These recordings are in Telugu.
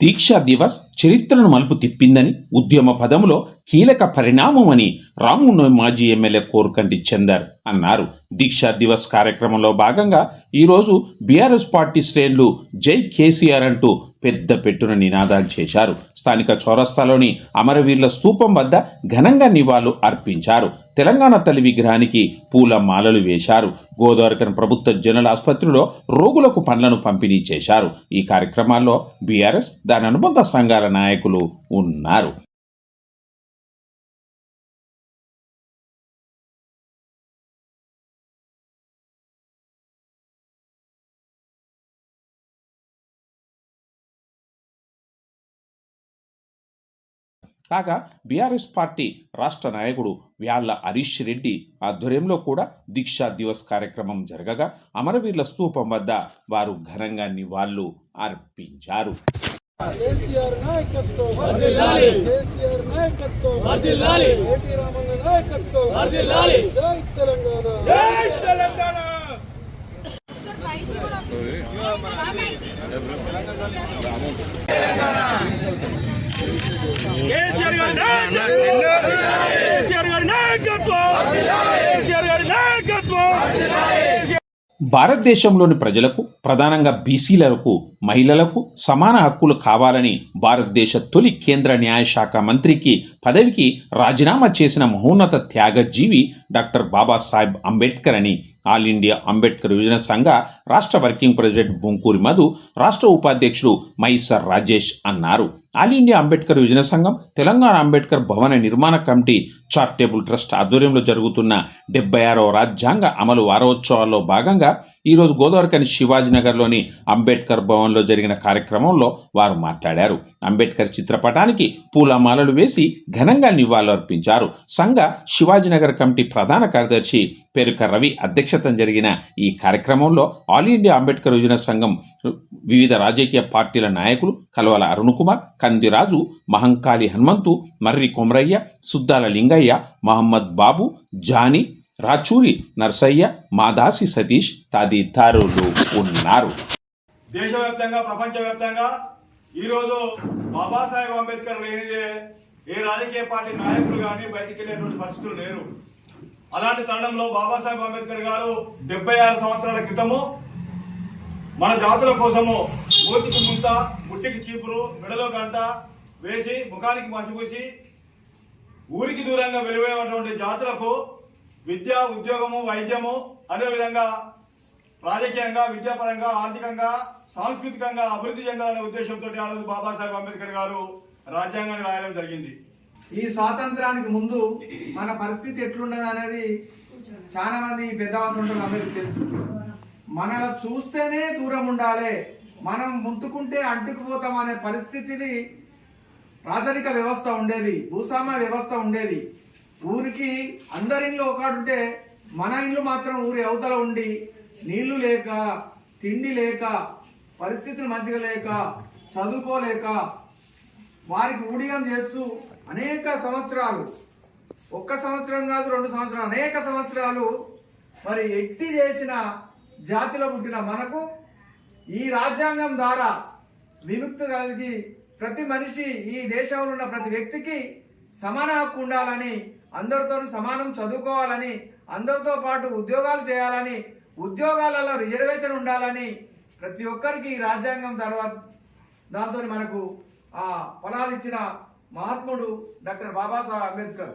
Deeksha Divas చరిత్రను మలుపు తిప్పిందని ఉద్యమ పదములో కీలక పరిణామమని రామును మాజీ ఎమ్మెల్యే కోరుకంటి చందర్ అన్నారు. దీక్షా దివస్ కార్యక్రమంలో భాగంగా ఈరోజు బీఆర్ఎస్ పార్టీ శ్రేణులు జై కేసీఆర్ అంటూ పెద్ద పెట్టున నినాదాలు చేశారు. స్థానిక చౌరస్తాలోని అమరవీరుల స్తూపం వద్ద ఘనంగా నివాళులు అర్పించారు. తెలంగాణ తల్లి విగ్రహానికి పూల మాలలు వేశారు. గోదావరికన్ ప్రభుత్వ జనరల్ ఆసుపత్రిలో రోగులకు పండ్లను పంపిణీ చేశారు. ఈ కార్యక్రమాల్లో బీఆర్ఎస్ దాని అనుబంధ సంఘాల నాయకులు ఉన్నారు. కాగా బీఆర్ఎస్ పార్టీ రాష్ట్ర నాయకుడు వ్యాళ్ళ హరీష్ రెడ్డి ఆధ్వర్యంలో కూడా దీక్షా దివస్ కార్యక్రమం జరగగా అమరవీరుల స్తూపం వద్ద వారు ఘనంగా నివాళులు అర్పించారు. కేసీఆర్ నాయకత్వం. వర్ధిల్లాలి కేసీఆర్ నాయకత్వం. వర్ధిల్లాలి కేటీ రామన్న నాయకత్వం. వర్ధిల్లాలి జై తెలంగాణ. జై తెలంగాణ. కేసీఆర్ గారి నాయకత్వం! కేసీఆర్ గారి నాయకత్వం! కేసీఆర్ గారి నాయకత్వం భారతదేశంలోని ప్రజలకు ప్రధానంగా బీసీలకు మహిళలకు సమాన హక్కులు కావాలని భారతదేశ తొలి కేంద్ర న్యాయశాఖ మంత్రికి పదవికి రాజీనామా చేసిన మహోన్నత త్యాగజీవి డాక్టర్ బాబాసాహెబ్ అంబేద్కర్ అని ఆల్ ఇండియా అంబేద్కర్ యువజన సంఘ రాష్ట్ర వర్కింగ్ ప్రెసిడెంట్ బొంకూరి మధు రాష్ట్ర ఉపాధ్యక్షుడు మైసర్ రాజేష్ అన్నారు. ఆల్ ఇండియా అంబేద్కర్ యువజన సంఘం తెలంగాణ అంబేద్కర్ భవన నిర్మాణ కమిటీ చారిటబుల్ ట్రస్ట్ ఆధ్వర్యంలో జరుగుతున్న డెబ్బై ఆరవ రాజ్యాంగ అమలు వారోత్సవాల్లో భాగంగా ఈరోజు గోదావరికని శివాజీనగర్లోని అంబేద్కర్ భవన్లో జరిగిన కార్యక్రమంలో వారు మాట్లాడారు. అంబేద్కర్ చిత్రపటానికి పూలమాలలు వేసి ఘనంగా నివాళులర్పించారు. సంఘ శివాజీనగర్ కమిటీ ప్రధాన కార్యదర్శి పేరుక రవి అధ్యక్షతన జరిగిన ఈ కార్యక్రమంలో ఆల్ ఇండియా అంబేద్కర్ యువజన సంఘం వివిధ రాజకీయ పార్టీల నాయకులు కలవల అరుణకుమార్ కందిరాజు మహంకాళి హనుమంతు మర్రి కొమరయ్య సుద్దాల లింగయ్య మహమ్మద్ బాబు జాని రాచూరి నర్సయ్య మాదాసి సతీష్ తదితరులు ఉన్నారు. దేశవ్యాప్తంగా ప్రపంచవ్యాప్తంగా ఈరోజు బాబాసాహెబ్ అంబేద్కర్ లేనిదే ఏ రాజకీయ పార్టీ నాయకులు కానీ బయటికి వెళ్ళేటువంటి పరిస్థితులు లేరు. అలాంటి తరుణంలో బాబాసాహెబ్ అంబేద్కర్ గారు డెబ్బై ఆరు సంవత్సరాల క్రితము మన జాతుల కోసము మూతికి ముంత ముట్టికి చీపురు మెడలో గంట వేసి ముఖానికి మసిపూసి ఊరికి దూరంగా వెలువైనటువంటి జాతులకు విద్య ఉద్యోగము వైద్యము అదేవిధంగా రాజకీయంగా విద్యాపరంగా ఆర్థికంగా సాంస్కృతికంగా అభివృద్ధి చెందాలనే ఉద్దేశంతో ఆలోచన బాబాసాహెబ్ అంబేద్కర్ గారు రాజ్యాంగాన్ని రాయడం జరిగింది. ఈ స్వాతంత్రానికి ముందు మన పరిస్థితి ఎట్లున్నది అనేది చాలా మంది పెద్దవాసుంటారు అందరికీ తెలుసు. మనలా చూస్తేనే దూరం ఉండాలి. మనం ముట్టుకుంటే అంటుకుపోతాం అనే పరిస్థితిని రాజరిక వ్యవస్థ ఉండేది భూస్వామ్య వ్యవస్థ ఉండేది. ఊరికి అందరిలో ఒకడుంటే మన ఇల్లు మాత్రం ఊరి అవతల ఉండి నీళ్ళు లేక తిండి లేక పరిస్థితులు మంచిగా లేక చదువుకోలేక వారికి ఊడిగం చేస్తూ అనేక సంవత్సరాలు ఒక్క సంవత్సరం కాదు రెండు సంవత్సరాలు అనేక సంవత్సరాలు మరి ఎట్టి చేసిన జాతిలో పుట్టిన మనకు ఈ రాజ్యాంగం ద్వారా విముక్తి కలిగి ప్రతి మనిషి ఈ దేశంలో ఉన్న ప్రతి వ్యక్తికి సమాన హక్కు ఉండాలని అందరితో సమానం చదువుకోవాలని అందరితో పాటు ఉద్యోగాలు చేయాలని ఉద్యోగాలలో రిజర్వేషన్ ఉండాలని ప్రతి ఒక్కరికి ఈ రాజ్యాంగం తర్వాత దాంతో మనకు ఆ ఫలాలు ఇచ్చిన మహాత్ముడు doctor Babasaheb Ambedkar.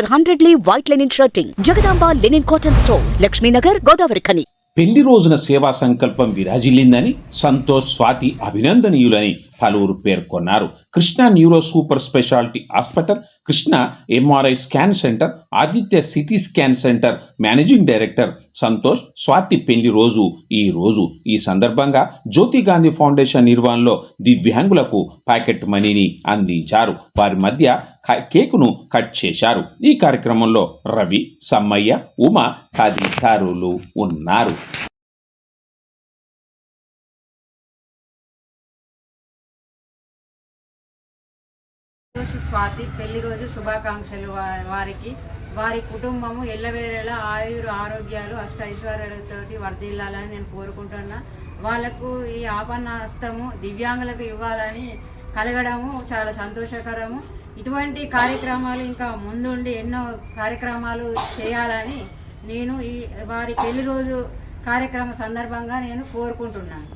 hundred lea white linen shirting Jagadamba linen cotton store Lakshminagar Godavari Khani. పెళ్ళి రోజున సేవా సంకల్పం విరాజిల్లిందని సంతోష్ స్వాతి అభినందనీయులని పలువురు పేర్కొన్నారు. Krishna neuro super speciality hospital Krishna MRI scan centre Aditya city scan centre managing director Santosh Swathi పెళ్ళి రోజు ఈ రోజు. ఈ సందర్భంగా జ్యోతి గాంధీ ఫౌండేషన్ నిర్వహణలో దివ్యాంగులకు ప్యాకెట్ మనీని అందించారు. వారి మధ్య కేకును కట్ చేశారు. ఈ కార్యక్రమంలో రవి సమ్మయ్య ఉమ తదితరులు ఉన్నారు. సంతోష్ స్వాతి పెళ్ళి రోజు శుభాకాంక్షలు వారికి. వారి కుటుంబము ఎల్లవేళలా ఆయురు ఆరోగ్యాలు అష్ట ఐశ్వర్యాలతోటి వర్ధిల్లాలని నేను కోరుకుంటున్నా. వాళ్ళకు ఈ ఆపన్నస్తము దివ్యాంగులకు ఇవ్వాలని కలగడము చాలా సంతోషకరము. ఇటువంటి కార్యక్రమాలు ఇంకా ముందుండి ఎన్నో కార్యక్రమాలు చేయాలని నేను ఈ వారి పెళ్ళి రోజు కార్యక్రమ సందర్భంగా నేను కోరుకుంటున్నాను.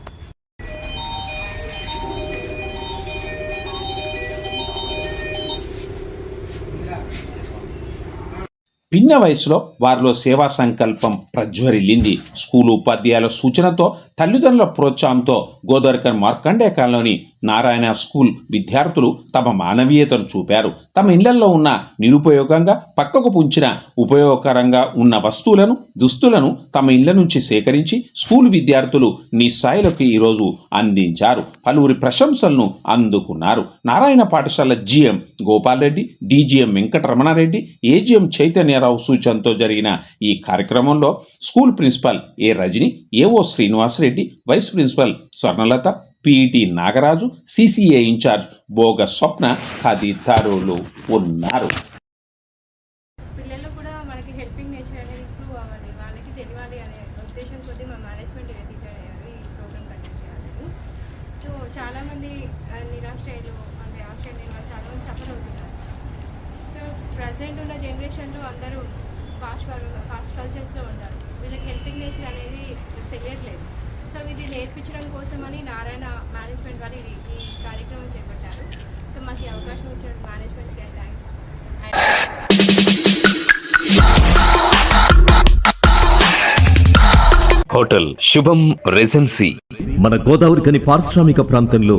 పిన్న వయసులో వారిలో సేవా సంకల్పం ప్రజ్వరిల్లింది. స్కూలు ఉపాధ్యాయుల సూచనతో తల్లిదండ్రుల ప్రోత్సాహంతో గోదావరికర్ మార్కండే కాలంలోని నారాయణ స్కూల్ విద్యార్థులు తమ మానవీయతను చూపారు. తమ ఇళ్ళలో ఉన్న నిరుపయోగంగా పక్కకు పుంచిన ఉపయోగకరంగా ఉన్న వస్తువులను దుస్తులను తమ ఇళ్ళ నుంచి సేకరించి స్కూల్ విద్యార్థులు నిస్సాయిలకు ఈరోజు అందించారు. పలువురి ప్రశంసలను అందుకున్నారు. నారాయణ పాఠశాల GM Gopal Reddy DGM Venkataramanareddy AGM Chaitanyarao సూచనతో జరిగిన ఈ కార్యక్రమంలో school principal A Rajani AO Srinivasareddy vice principal Swarnalatha PET Nagaraju CCA in charge Bhoga Swapna తదితరులు ఉన్నారు. పిల్లలు కూడా మనకి హెల్పింగ్ నేచర్ అనేది ఇంప్రూవ్ అవ్వాలి. వాళ్ళకి తెలియాలి అనే ఉద్దేశం మా మేనేజ్మెంట్ డిసైడ్ అయ్యారు ఈ ప్రోగ్రామ్ కండక్ట్ చేయాలని. సో చాలామంది అంటే ఆశ్రయం వాళ్ళు చాలామంది సఫర్ అవుతున్నారు. సో ప్రజెంట్ ఉన్న జనరేషన్లో అందరూ ఫాస్ట్ ఫాస్ట్ కల్చర్స్లో ఉంటారు వీళ్ళకి హెల్పింగ్ నేచర్ అనేది తెలియట్లేదు. సో ఇది నేర్పించడం కోసమని నారాయణ మేనేజ్మెంట్ వారు ఇది ఈ కార్యక్రమం చేపట్టారు. సో మాకు ఈ అవకాశం ఇచ్చిన మేనేజ్మెంట్కి thanks and hotel Shubham regency. మన గోదావరికని పారిశ్రామిక ప్రాంతంలో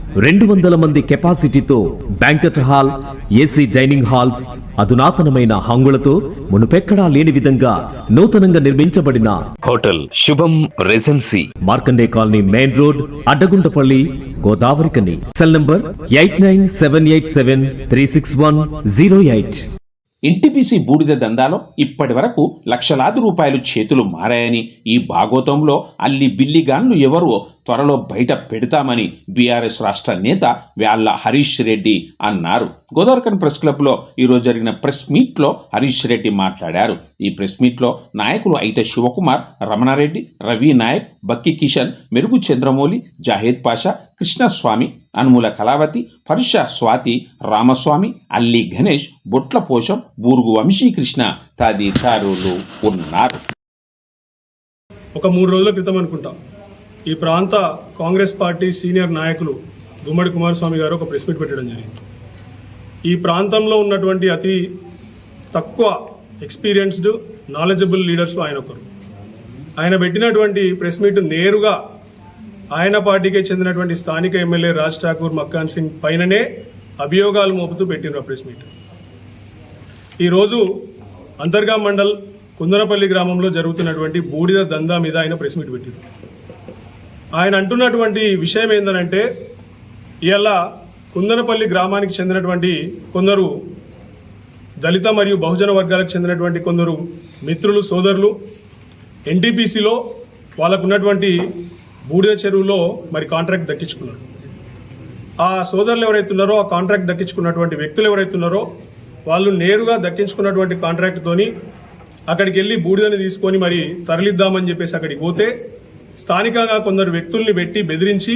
రెండు వందల మంది కెపాసిటీతో banquet hall AC dining halls అధునాతనమైన హంగులతో మునుపెక్కడా లేని విధంగా నూతనంగా నిర్మించబడిన hotel Shubham regency Markande colony main road Addaguntapalli Godavarikhani cell number eight nine seven eight seven three six one zero eight. NTPC బూడిద దందాలో ఇప్పటి వరకు లక్షలాది రూపాయలు చేతులు మారాయని ఈ భాగోతంలో అల్లి బిల్లిగాన్లు ఎవరో త్వరలో బయట పెడతామని బీఆర్ఎస్ రాష్ట్ర నేత వ్యాళ్ళ హరీష్ రెడ్డి అన్నారు. గోదావరికన్ ప్రెస్ క్లబ్లో ఈరోజు జరిగిన ప్రెస్ మీట్లో హరీష్ రెడ్డి మాట్లాడారు. ఈ ప్రెస్ మీట్లో నాయకులు అయితే శివకుమార్ రమణారెడ్డి రవి నాయక్ బక్కి కిషన్ మెరుగు చంద్రమౌళి జాహేద్ పాషా కృష్ణస్వామి అనుమూల కళావతి పరుష స్వాతి రామస్వామి అల్లి గణేష్ బొట్ల పోషం బూర్గు వంశీకృష్ణ తదితరులు ఉన్నారు. ఒక మూడు రోజుల క్రితం అనుకుంటాం. ఈ ప్రాంత కాంగ్రెస్ పార్టీ సీనియర్ నాయకులు గుమ్మడి కుమారస్వామి గారు ఒక ప్రెస్ మీట్ పెట్టడం జరిగింది. ఈ ప్రాంతంలో ఉన్నటువంటి అతి తక్కువ ఎక్స్పీరియన్స్డ్ నాలెడ్జబుల్ లీడర్స్ ఆయన ఒకరు. ఆయన పెట్టినటువంటి ప్రెస్ మీట్ నేరుగా ఆయన పార్టీకే చెందినటువంటి స్థానిక ఎమ్మెల్యే రాజ్ ఠాకూర్ మక్కాన్ సింగ్ పైననే అభియోగాలు మోపుతూ పెట్టిన ప్రెస్ మీట్. ఈరోజు అంతర్గా మండల్ కుందనపల్లి గ్రామంలో జరుగుతున్నటువంటి బూడిద దందా మీద ఆయన ప్రెస్ మీట్ పెట్టారు ఆయన అంటున్నటువంటి విషయం ఏంటంటే ఇలా కుందనపల్లి గ్రామానికి చెందినటువంటి కొందరు దళిత మరియు బహుజన వర్గాలకు చెందినటువంటి కొందరు మిత్రులు సోదరులు ఎన్టీపీసీలో వాళ్ళకు ఉన్నటువంటి బూడిద చెరువులో మరి కాంట్రాక్ట్ దక్కించుకున్నారు. ఆ సోదరులు ఎవరైతే ఉన్నారో ఆ కాంట్రాక్ట్ దక్కించుకున్నటువంటి వ్యక్తులు ఎవరైతే ఉన్నారో వాళ్ళు నేరుగా దక్కించుకున్నటువంటి కాంట్రాక్ట్తోని అక్కడికి వెళ్ళి బూడిదని తీసుకొని మరి తరలిద్దామని చెప్పేసి అక్కడికి పోతే స్థానికంగా కొందరు వ్యక్తుల్ని పెట్టి బెదిరించి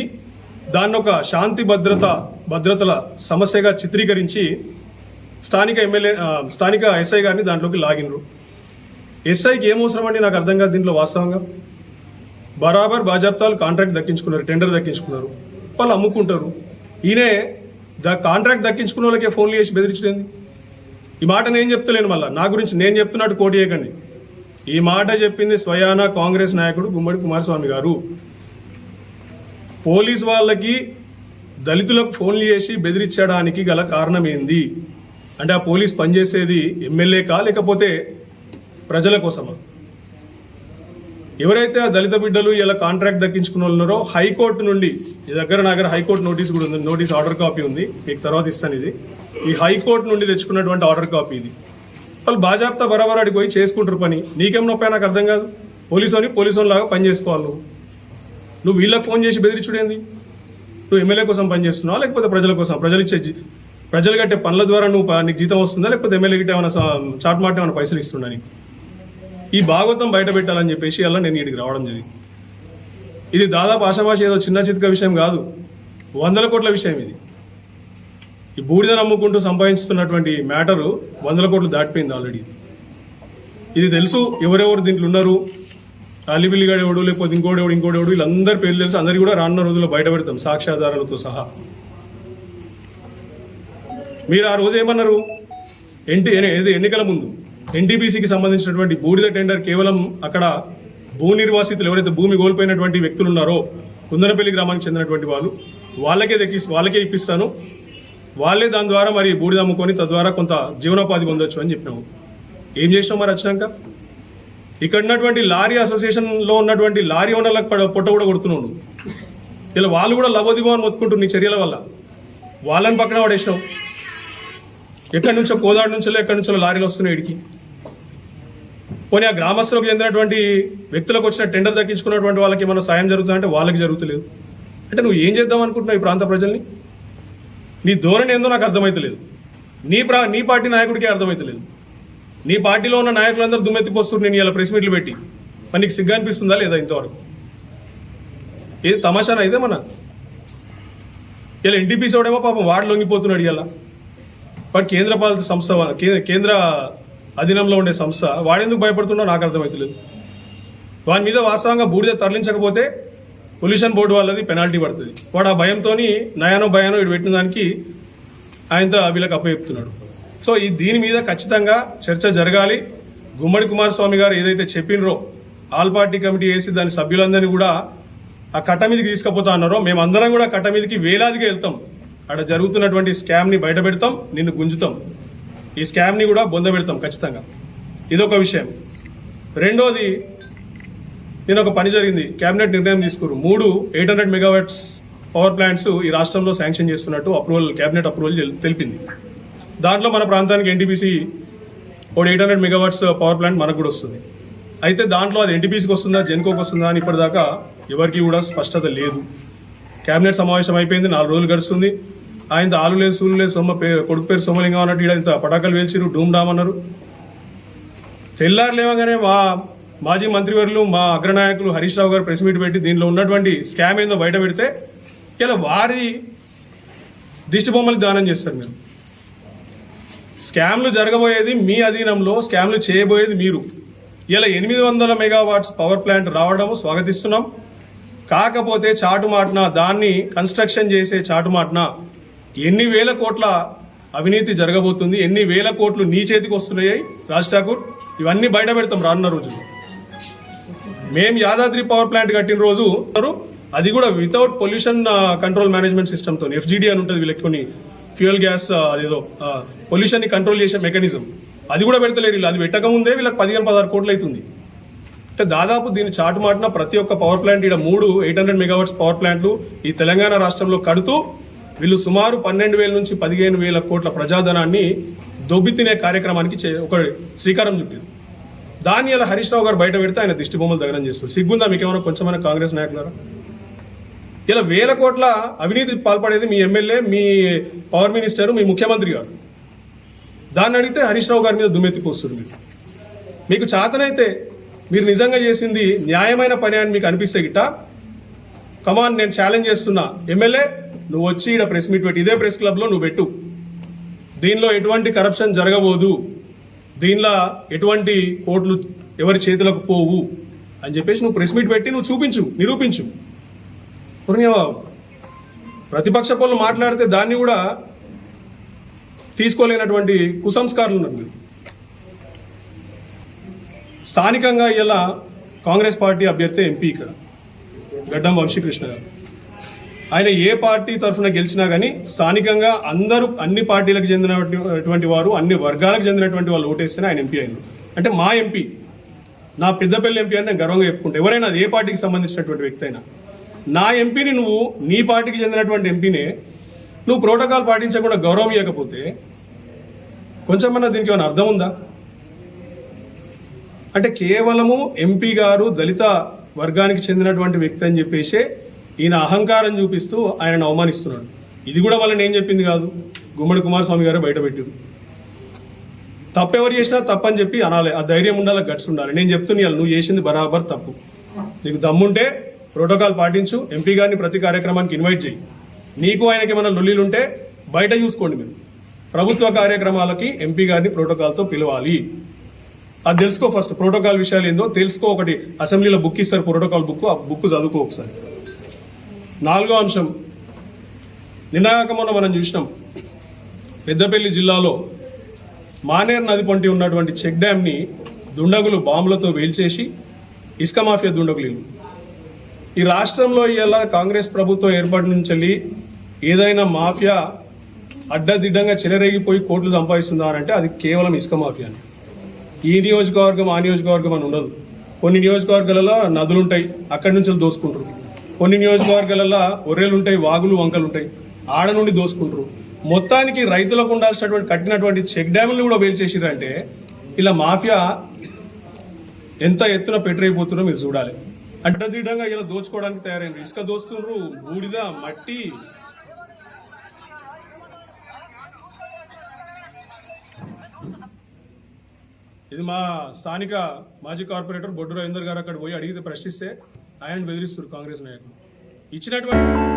దాన్ని ఒక శాంతి భద్రత భద్రతల సమస్యగా చిత్రీకరించి స్థానిక ఎమ్మెల్యే స్థానిక ఎస్ఐ గారిని దాంట్లోకి లాగినరు ఎస్ఐకి ఏం అవసరం అండి నాకు అర్థం కాదు దీంట్లో వాస్తవంగా. బరాబర్ బాజాప్తాలు కాంట్రాక్ట్ దక్కించుకున్నారు టెండర్ దక్కించుకున్నారు. వాళ్ళు అమ్ముకుంటారు. ఈయనే ద కాంట్రాక్ట్ దక్కించుకున్న వాళ్ళకే ఫోన్లు చేసి బెదిరించలేదు ఈ మాట నేను చెప్తలేను మళ్ళీ. నా గురించి నేను చెప్తున్నట్టు కోటి చేయకండి ఈ మాట చెప్పింది స్వయాన కాంగ్రెస్ నాయకుడు గుమ్మడి కుమారస్వామి గారు. పోలీస్ వాళ్ళకి దళితులకు ఫోన్లు చేసి బెదిరించడానికి గల కారణం ఏంది అంటే ఆ పోలీస్ పనిచేసేది ఎమ్మెల్యే కా లేకపోతే ప్రజల కోసమా? ఎవరైతే ఆ దళిత బిడ్డలు ఇలా కాంట్రాక్ట్ దక్కించుకున్న వాళ్ళున్నారో హైకోర్టు నుండి ఈ దగ్గర నా దగ్గర హైకోర్టు నోటీస్ కూడా ఉంది నోటీస్ ఆర్డర్ కాపీ ఉంది మీకు తర్వాత ఇస్తాను ఇది. ఈ హైకోర్టు నుండి తెచ్చుకున్నటువంటి ఆర్డర్ కాపీ ఇది. వాళ్ళు బాజాబ్తా బరాబర్ అడిగి పోయి చేసుకుంటారు పని. నీకేం నొప్పి నాకు అర్థం కాదు. పోలీసు అని పోలీసు లాగా పని చేసుకోవాలి నువ్వు. నువ్వు వీళ్ళకి ఫోన్ చేసి బెదిరించుడేంది? నువ్వు ఎమ్మెల్యే కోసం పనిచేస్తున్నావా లేకపోతే ప్రజల కోసం? ప్రజలు ఇచ్చే ప్రజలు కట్టే పనుల ద్వారా నువ్వు నీకు జీతం వస్తుందా లేకపోతే ఎమ్మెల్యే గిట్ట ఏమైనా చాట్ మాట ఏమైనా పైసలు ఇస్తున్నా నీకు? ఈ భాగవతం బయట పెట్టాలని చెప్పేసి అలా నేను ఇక్కడికి రావడం జరిగింది. ఇది దాదాపు ఆశాభాష ఏదో చిన్న చితక విషయం కాదు. వందల కోట్ల విషయం ఇది. ఈ బూడిద నమ్ముకుంటూ సంపాదించుతున్నటువంటి మ్యాటరు వందల కోట్లు దాటిపోయింది ఆల్రెడీ. ఇది తెలుసు ఎవరెవరు దీంట్లో ఉన్నారు. అలిబిల్లిగాడు ఎవడు లేకపోతే ఇంకోటి ఎవడు ఇంకోటి ఎవడు వీళ్ళందరి పేర్లు తెలుసు. అందరికీ కూడా రానున్న రోజుల్లో బయట పెడతాం సాక్ష్యాధారాలతో సహా. మీరు ఆ రోజు ఏమన్నారు? ఎన్టీ ఎన్నికల ముందు ఎన్టీపీసీకి సంబంధించినటువంటి బూడిద టెండర్ కేవలం అక్కడ భూ నిర్వాసితులు ఎవరైతే భూమి కోల్పోయినటువంటి వ్యక్తులు ఉన్నారో కుందనపల్లి గ్రామానికి చెందినటువంటి వాళ్ళు వాళ్ళకే దక్కి వాళ్ళకే ఇప్పిస్తాను. వాళ్ళే దాని ద్వారా మరి బూడిద అమ్ముకొని తద్వారా కొంత జీవనోపాధి పొందొచ్చు అని చెప్పినాము. ఏం చేసినాం మరి వచ్చినాక ఇక్కడ ఉన్నటువంటి లారీ అసోసియేషన్లో ఉన్నటువంటి లారీ ఓనర్లకు పొట్ట కూడా కొడుతున్నాడు. ఇలా వాళ్ళు కూడా లబోదిబో అని మొత్తుకుంటారు నీ చర్యల వల్ల. వాళ్ళని పక్కన పడేసినావు ఎక్కడి నుంచో కోదాడు నుంచో ఎక్కడి నుంచో లారీలు వస్తున్నాయి ఇడికి. పోనీ ఆ గ్రామస్తులకు చెందినటువంటి వ్యక్తులకు వచ్చిన టెండర్ దక్కించుకున్నటువంటి వాళ్ళకి ఏమైనా సాయం జరుగుతుందంటే వాళ్ళకి జరుగుతలేదు. అంటే నువ్వు ఏం చేద్దాం అనుకుంటున్నావు ఈ ప్రాంత ప్రజల్ని? నీ ధోరణి ఏందో నాకు అర్థమైతలేదు. నీ ప్రా నీ పార్టీ నాయకుడికే అర్థమైతలేదు. నీ పార్టీలో ఉన్న నాయకులందరూ దుమ్మెత్తిపోస్తున్నారు నేను ఇలా ప్రెస్ మీట్లు పెట్టి. మరి నీకు సిగ్గు అనిపిస్తుందా లేదా ఇంతవరకు? ఏది తమాషానా ఇదే మన? ఇలా ఎన్టీపీసీ వాడేమో పాపం వాడు లొంగిపోతున్నాడు ఇలా వాడు కేంద్ర పాలిత సంస్థ కేంద్ర అధీనంలో ఉండే సంస్థ. వాడెందుకు భయపడుతుండో నాకు అర్థమవుతలేదు వాని మీద వాస్తవంగా బూడిద తరలించకపోతే పొల్యూషన్ బోర్డు వాళ్ళది పెనాల్టీ పడుతుంది. వాడు ఆ భయంతో నయానో భయానో ఇటు పెట్టిన దానికి ఆయనతో వీళ్ళకి అప్పచెప్తున్నాడు. సో ఈ దీని మీద ఖచ్చితంగా చర్చ జరగాలి. గుమ్మడి కుమారస్వామి గారు ఏదైతే చెప్పినరో ఆల్ పార్టీ కమిటీ వేసి దాని సభ్యులందరినీ కూడా ఆ కట్ట మీదకి తీసుకుపోతా అన్నారో మేమందరం కూడా కట్ట మీదకి వేలాదిగా వెళ్తాం. అక్కడ జరుగుతున్నటువంటి స్కామ్ని బయట పెడతాం నిన్ను గుంజుతాం. ఈ స్కామ్ని కూడా బొంద పెడతాం ఖచ్చితంగా. ఇదొక విషయం. రెండోది నేను ఒక పని జరిగింది. కేబినెట్ నిర్ణయం తీసుకురు. మూడు eight hundred megawatts power plants ఈ రాష్ట్రంలో శాంక్షన్ చేస్తున్నట్టు అప్రూవల్ కేబినెట్ అప్రూవల్ తెలిపింది. దాంట్లో మన ప్రాంతానికి ఎన్టీపీసీ ఒక eight hundred megawatts power plant మనకు కూడా వస్తుంది. అయితే దాంట్లో అది ఎన్టీపీసీకి వస్తుందా జెన్కోకి వస్తుందా అని ఇప్పటిదాకా ఎవరికి కూడా స్పష్టత లేదు. కేబినెట్ సమావేశం అయిపోయింది నాలుగు రోజులు గడుస్తుంది. ఆయన ఆలు లేదు సూలు లేదు సొమ్మ పే- కొడుకు పేరు సోమలింగం అన్నట్టు ఇంత పటాకాలు వేల్చిరు డూమ్ డామ్ అన్నారు. తెల్లారు లేవగానే మా మాజీ మంత్రివర్యులు మా అగ్రనాయకులు హరీష్ రావు గారు ప్రెస్ మీట్ పెట్టి దీనిలో ఉన్నటువంటి స్కామ్ ఏందో బయట పెడితే ఇలా వారి దిష్టి బొమ్మలు దానం చేస్తారు మీరు. స్కామ్లు జరగబోయేది మీ అధీనంలో స్కామ్లు చేయబోయేది మీరు. ఇలా ఎనిమిది వందల మెగావాట్స్ పవర్ ప్లాంట్ రావడం స్వాగతిస్తున్నాం. కాకపోతే చాటుమాటన దాన్ని కన్స్ట్రక్షన్ చేసే చాటుమాటన ఎన్ని వేల కోట్ల అవినీతి జరగబోతుంది ఎన్ని వేల కోట్లు నీ చేతికి వస్తున్నాయి రాజ్ ఠాకూర్? ఇవన్నీ బయట పెడతాం రానున్న రోజుల్లో. మేం యాదాద్రి పవర్ ప్లాంట్ కట్టిన రోజు అది కూడా వితౌట్ పొల్యూషన్ కంట్రోల్ మేనేజ్మెంట్ సిస్టమ్తో ఎఫ్జిడి అని ఉంటుంది వీళ్ళకి కొన్ని ఫ్యూయల్ గ్యాస్ uh, అదేదో uh, పొల్యూషన్ని కంట్రోల్ చేసే మెకానిజం అది కూడా పెడతలేరు వీళ్ళు. అది పెట్టక ముందే వీళ్ళకి పదిహేను పదహారు కోట్లు అవుతుంది. అంటే దాదాపు దీన్ని చాటు మాటిన ప్రతి ఒక్క పవర్ ప్లాంట్ ఇక్కడ మూడు ఎయిట్ హండ్రెడ్ మెగావాట్స్ పవర్ ప్లాంట్లు ఈ తెలంగాణ రాష్ట్రంలో కడుతూ వీళ్ళు సుమారు పన్నెండు వేల నుంచి పదిహేను వేల కోట్ల ప్రజాధనాన్ని దొబ్బి తినే కార్యక్రమానికి చే- ఒక శ్రీకారం చుట్టారు. దాన్ని ఇలా హరీష్ రావు గారు బయట పెడితే ఆయన దిష్టి బొమ్మలు దగ్గరం చేస్తారు. సిగ్గుందా మీకేమైనా కొంచెమైనా కాంగ్రెస్ నాయకులారా? ఇలా వేల కోట్ల అవినీతి పాల్పడేది మీ ఎమ్మెల్యే మీ పవర్ మినిస్టర్ మీ ముఖ్యమంత్రి గారు. దాన్ని అడిగితే హరీష్ రావు గారి మీద దుమ్మెత్తిపోస్తుంది మీరు. మీకు చేతనైతే మీరు నిజంగా చేసింది న్యాయమైన పని అని మీకు అనిపిస్తే గిట్ట? కమాన్ నేను ఛాలెంజ్ చేస్తున్నా. ఎమ్మెల్యే నువ్వు వచ్చి ఇక్కడ ప్రెస్ మీట్ పెట్టి. ఇదే ప్రెస్ క్లబ్లో నువ్వు పెట్టు. దీనిలో ఎటువంటి కరప్షన్ జరగబోదు. దీనిలో ఎటువంటి కోట్లు ఎవరి చేతులకు పోవు అని చెప్పేసి నువ్వు ప్రెస్ మీట్ పెట్టి నువ్వు చూపించు నిరూపించు. పుణ్యవాబు ప్రతిపక్ష పనులు మాట్లాడితే దాన్ని కూడా తీసుకోలేనటువంటి కుసంస్కారాలు ఉన్నారు మీరు. స్థానికంగా ఇలా కాంగ్రెస్ పార్టీ అభ్యర్థి ఎంపీ ఇక్కడ గడ్డం వంశీకృష్ణ గారు. ఆయన ఏ పార్టీ తరఫున గెలిచినా కానీ స్థానికంగా అందరూ అన్ని పార్టీలకు చెందినటువంటి వారు అన్ని వర్గాలకు చెందినటువంటి వాళ్ళు ఓటేస్తేనే ఆయన ఎంపీ అయింది అంటే మా ఎంపీ నా పెద్దపల్లి ఎంపీ అని నేను గర్వంగా చెప్పుకుంటా ఎవరైనా ఏ పార్టీకి సంబంధించినటువంటి వ్యక్తి అయినా. నా ఎంపీని నువ్వు నీ పార్టీకి చెందినటువంటి ఎంపీనే నువ్వు ప్రోటోకాల్ పాటించకుండా గౌరవం ఇవ్వకపోతే కొంచెమన్నా దీనికి ఏమైనా అర్థం ఉందా? అంటే కేవలము ఎంపీ గారు దళిత వర్గానికి చెందినటువంటి వ్యక్తి అని చెప్పేసి ఈయన అహంకారం చూపిస్తూ ఆయనను అవమానిస్తున్నాడు. ఇది కూడా వాళ్ళని ఏం చెప్పింది కాదు? గుమ్మడి కుమారస్వామి గారు బయటపెట్టింది తప్పెవరు చేసినా తప్పని చెప్పి అనాలి. ఆ ధైర్యం ఉండాలి గట్స్ ఉండాలి. నేను చెప్తున్నా నువ్వు చేసింది బరాబర్ తప్పు. నీకు దమ్ముంటే ప్రోటోకాల్ పాటించు ఎంపీ గారిని ప్రతి కార్యక్రమానికి ఇన్వైట్ చేయి. నీకు ఆయనకి ఏమైనా లొల్లిలుంటే బయట చూసుకోండి మీరు. ప్రభుత్వ కార్యక్రమాలకి ఎంపీ గారిని ప్రోటోకాల్తో పిలవాలి. అది తెలుసుకో ఫస్ట్ ప్రోటోకాల్ విషయాలు ఏందో. తెలుసుకో ఒకటి అసెంబ్లీలో బుక్ ఇస్తారు ప్రోటోకాల్ బుక్ ఆ బుక్ చదువుకో ఒకసారి. నాలుగో అంశం. నినాక మొన్న మనం చూసినాం. పెద్దపల్లి జిల్లాలో మానేర్ నది పొంటి ఉన్నటువంటి చెక్ డ్యామ్ని దుండగులు బాంబులతో వేల్చేసి ఇసుక మాఫియా దుండగులు ఈ రాష్ట్రంలో ఇలా కాంగ్రెస్ ప్రభుత్వం ఏర్పాటు నుంచి వెళ్ళి ఏదైనా మాఫియా అడ్డదిడ్డంగా చెలరేగిపోయి కోట్లు సంపాదిస్తున్నారంటే అది కేవలం ఇసుక మాఫియా ఈ నియోజకవర్గం ఆ నియోజకవర్గం అని ఉండదు. కొన్ని నియోజకవర్గాలలో నదులుంటాయి. అక్కడి నుంచి దోసుకుంటారు కొన్ని నియోజకవర్గాలలో ఒర్రెలు ఉంటాయి వాగులు వంకలు ఉంటాయి ఆడ నుండి దోసుకుంటారు. మొత్తానికి రైతులకు ఉండాల్సినటువంటి కట్టినటువంటి చెక్ డ్యాములను కూడా వేల్చేసిరంటే ఇలా మాఫియా ఎంత ఎత్తున పెట్టరైపోతుందో మీరు చూడాలి. అడ్డదిడ్డంగా ఇలా దోచుకోవడానికి తయారైంది. ఇసుక దోస్తుండ్రు బూడిద మట్టి. ఇది మా స్థానిక మాజీ కార్పొరేటర్ బొడ్డు రవీందర్ గారు అక్కడ పోయి అడిగితే ప్రశ్నిస్తే ఆయన బెదిరిస్తారు కాంగ్రెస్ నాయకులు. ఇచ్చినటువంటి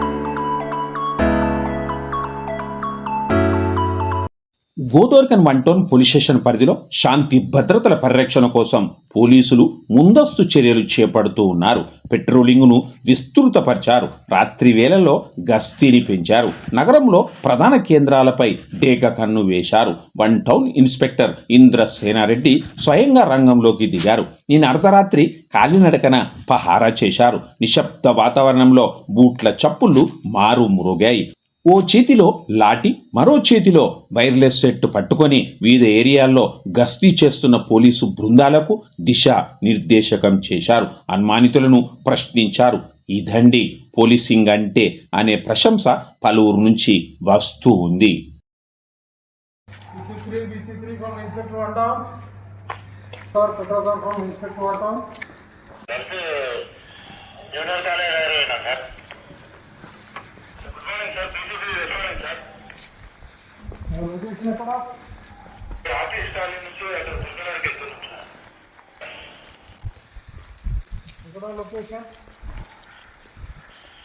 Godavarikhani one town police station పరిధిలో శాంతి భద్రతల పరిరక్షణ కోసం పోలీసులు ముందస్తు చర్యలు చేపడుతూ ఉన్నారు. పెట్రోలింగ్ను విస్తృతపరిచారు. రాత్రి వేళల్లో గస్తీని పెంచారు. నగరంలో ప్రధాన కేంద్రాలపై డేగ కన్ను వేశారు. One town inspector Indra Senareddy స్వయంగా రంగంలోకి దిగారు. నిన్న అర్ధరాత్రి కాలినడకన పహారా చేశారు. నిశ్శబ్ద వాతావరణంలో బూట్ల చప్పుళ్ళు మారు మురుగాయి ఓ చేతిలో లాఠీ మరో చేతిలో వైర్లెస్ సెట్ పట్టుకొని వివిధ ఏరియాల్లో గస్తీ చేస్తున్న పోలీసు బృందాలకు దిశ నిర్దేశకం చేశారు. అనుమానితులను ప్రశ్నించారు. ఇదండి పోలీసింగ్ అంటే అనే ప్రశంస పలువురు నుంచి వస్తూ ఉంది.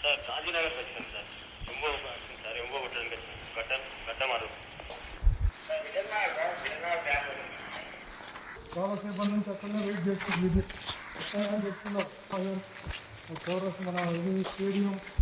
సార్ గాంధీనగర్ వచ్చినాం సార్ ఎంబో వచ్చింది సార్ ఎంబో కొట్టడానికి వచ్చినాం గట్ట గట్టమారు చాలాసేపటి నుంచి అక్కడనే వెయిట్ చేస్తుంది ఇది వస్తానని చెప్తున్నారు చౌరస్ మన ఇది స్టేడియం తర్వాత